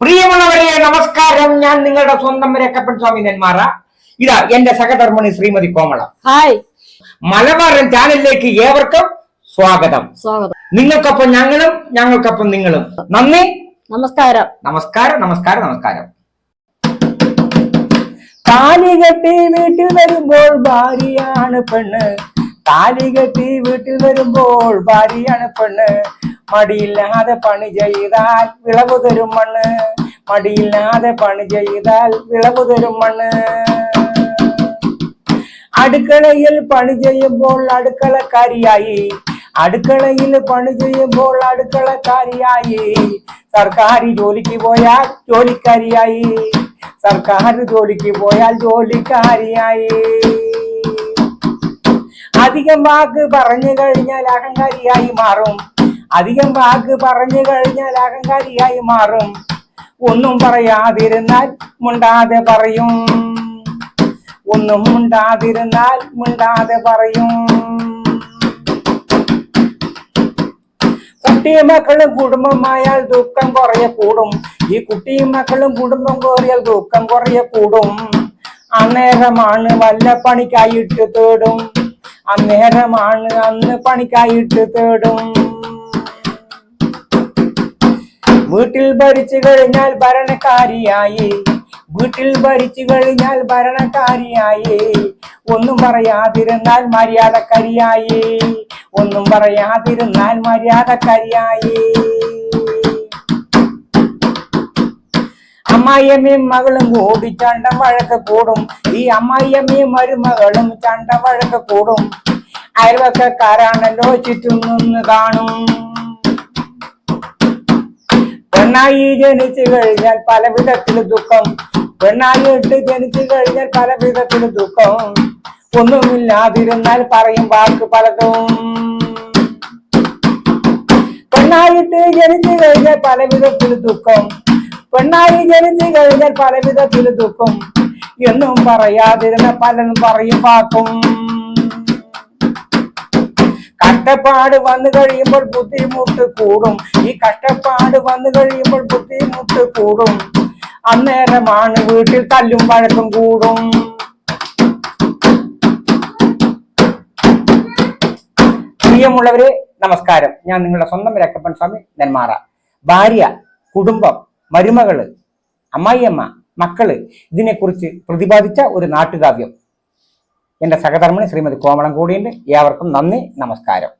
പ്രിയമുള്ളവരെ നമസ്കാരം. ഞാൻ നിങ്ങളുടെ സ്വന്തം രക്കപ്പൻ സ്വാമി നെന്മാറ. ഇതാ എന്റെ സഹധർമ്മണി ശ്രീമതി കോമള. ഹായ്. മലബാറൻ ചാനലിലേക്ക് ഏവർക്കും സ്വാഗതം. സ്വാഗതം. നിങ്ങൾക്കൊപ്പം ഞങ്ങളും ഞങ്ങൾക്കൊപ്പം നിങ്ങളും. നന്ദി. നമസ്കാരം. നമസ്കാരം നമസ്കാരം നമസ്കാരം. താലി കെട്ടി വീട്ടിൽ വരുമ്പോൾ ഭാര്യയാണ് പെണ്ണ്. താലി കെട്ടി വീട്ടിൽ വരുമ്പോൾ ഭാര്യയാണ് പെണ്ണ്. മടിയില്ലാതെ പണി ചെയ്താൽ വിളവ് തരും മണ്ണ്. മടിയില്ലാതെ പണി ചെയ്താൽ വിളവ് തരും മണ്ണ്. അടുക്കളയിൽ പണി ചെയ്യുമ്പോൾ അടുക്കളക്കാരിയായി. അടുക്കളയിൽ പണി ചെയ്യുമ്പോൾ അടുക്കളക്കാരിയായി. സർക്കാർ ജോലിക്ക് പോയാൽ ജോലിക്കാരിയായി. സർക്കാർ ജോലിക്ക് പോയാൽ ജോലിക്കാരിയായി. അധികം വാക്ക് പറഞ്ഞു കഴിഞ്ഞാൽ അഹങ്കാരിയായി മാറും. അധികം വാക്ക് പറഞ്ഞു കഴിഞ്ഞാൽ അഹങ്കാരിയായി മാറും. ഒന്നും പറയാതിരുന്നാൽ മുണ്ടാതെ പറയും. ഒന്നും മുണ്ടാതിരുന്നാൽ മുണ്ടാതെ പറയും. കുട്ടിയും മക്കളും കുടുംബമായാൽ ദുഃഖം കുറയെ കൂടും. ഈ കുട്ടിയും മക്കളും കുടുംബം കോറിയാൽ ദുഃഖം കുറയെ കൂടും. അന്നേരമാണ് വല്ല പണിക്കായിട്ട് തേടും. അന്നേരമാണ് അന്ന് പണിക്കായിട്ട് തേടും. വീട്ടിൽ ഭരിച്ചു കഴിഞ്ഞാൽ ഭരണക്കാരിയായി വീട്ടിൽ ഭരിച്ചു കഴിഞ്ഞാൽ ഭരണക്കാരിയായി ഒന്നും പറയാതിരുന്നാൽ മര്യാദക്കാരിയായി. ഒന്നും പറയാതിരുന്നാൽ മര്യാദക്കാരിയായി. അമ്മായിയമ്മയും മകളും കൂടി ചണ്ട വഴക്ക് കൂടും. ഈ അമ്മായിയമ്മയും മരുമകളും ചണ്ട വഴക്ക് കൂടും. അയൽവക്കക്കാരാണല്ലോ ചുറ്റും നിന്ന് കാണും. പെണ്ണായി ജനിച്ചു കഴിഞ്ഞാൽ പല വിധത്തിൽ ദുഃഖം. പെണ്ണായി ഇട്ട് ജനിച്ചു കഴിഞ്ഞാൽ പല ദുഃഖം. ഒന്നുമില്ലാതിരുന്നാൽ പറയും വാക്ക് പലതും. പെണ്ണായിട്ട് ജനിച്ചു കഴിഞ്ഞാൽ പല ദുഃഖം. പെണ്ണായി ജനിച്ചു കഴിഞ്ഞാൽ പല ദുഃഖം. എന്നും പറയാതിരുന്ന പലതും പറയും വാക്കും. കഷ്ടപ്പാട് വന്നു കഴിയുമ്പോൾ ബുദ്ധിമുട്ട് കൂടും. ഈ കഷ്ടപ്പാട് വന്നു കഴിയുമ്പോൾ ബുദ്ധിമുട്ട് കൂടും. അന്നേരമാണ് വീട്ടിൽ തല്ലും വഴക്കും കൂടും. പ്രിയമുള്ളവരെ നമസ്കാരം. ഞാൻ നിങ്ങളുടെ സ്വന്തം രക്കപ്പൻ സ്വാമി നെന്മാറ. ഭാര്യ കുടുംബം മരുമകൾ അമ്മായിയമ്മ മക്കൾ ഇതിനെക്കുറിച്ച് പ്രതിപാദിച്ച ഒരു നാട്ടുകാവ്യം. എന്റെ സഹധർമ്മിണി ശ്രീമതി കോമളം കൂടിയുണ്ട്. ഏവർക്കും നന്ദി നമസ്കാരം.